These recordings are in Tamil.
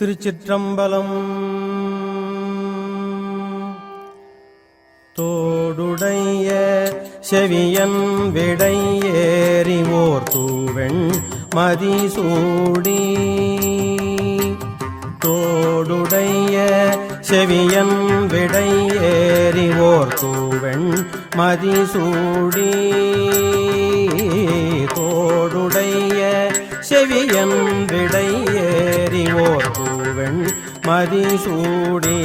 திருச்சிற்றம்பலம். தோடுடைய செவியன் விடையேறி ஓர் தூவெண் மதிசூடி. தோடுடைய செவியன் விடையேறி ஓர் தூவெண் மதிசூடி. தோடுடைய செவியன் விடை மதிசூடே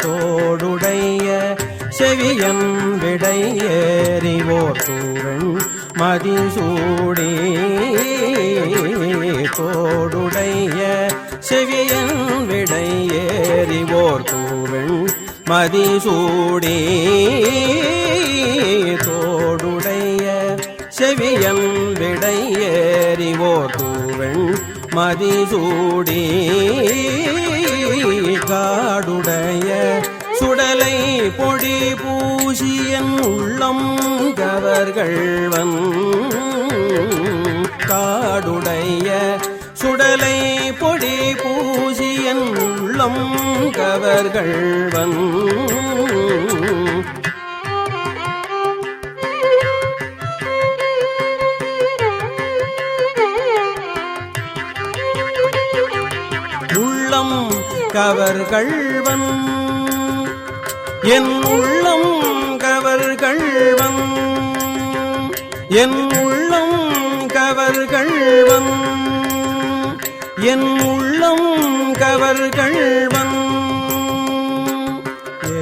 தோடுடைய செவியம் விடை ஏறிவோர் மதிசூடே தோடுடைய செவியம் விடையேறிவோர் ஏறிவோர் மதிசூடே தோடுடைய செவியம் விடை ஏறிவோர் மதிசூடி காடுடைய சுடலை பொடி பூசியன் உள்ளம் கவர்கள்வன் காடுடைய சுடலை பொடி பூசியன் உள்ளம் கவர்கள்வன் கவர்கள்வன் என் உள்ளம் கவர்கள்வன் என் உள்ளம் கவர்கள்வன் என் உள்ளம் கவர்கள்வன்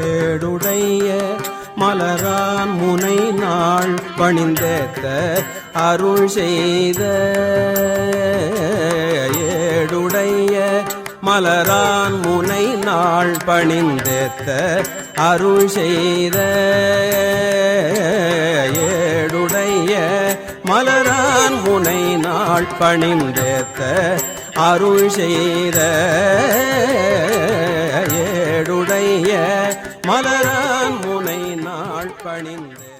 ஏடுடைய மலரான் முனை நாள் பணிந்தேத்த அருள் செய்த ஏடுடைய மலரான் முனை நாள் பணிந்தேத்த அருள் செய்த ஏடுடைய மலரான் முனை நாள் பணிந்தேத்த அருள் செய்த ஏடுடைய மலரான் முனை நாள் பணிந்தே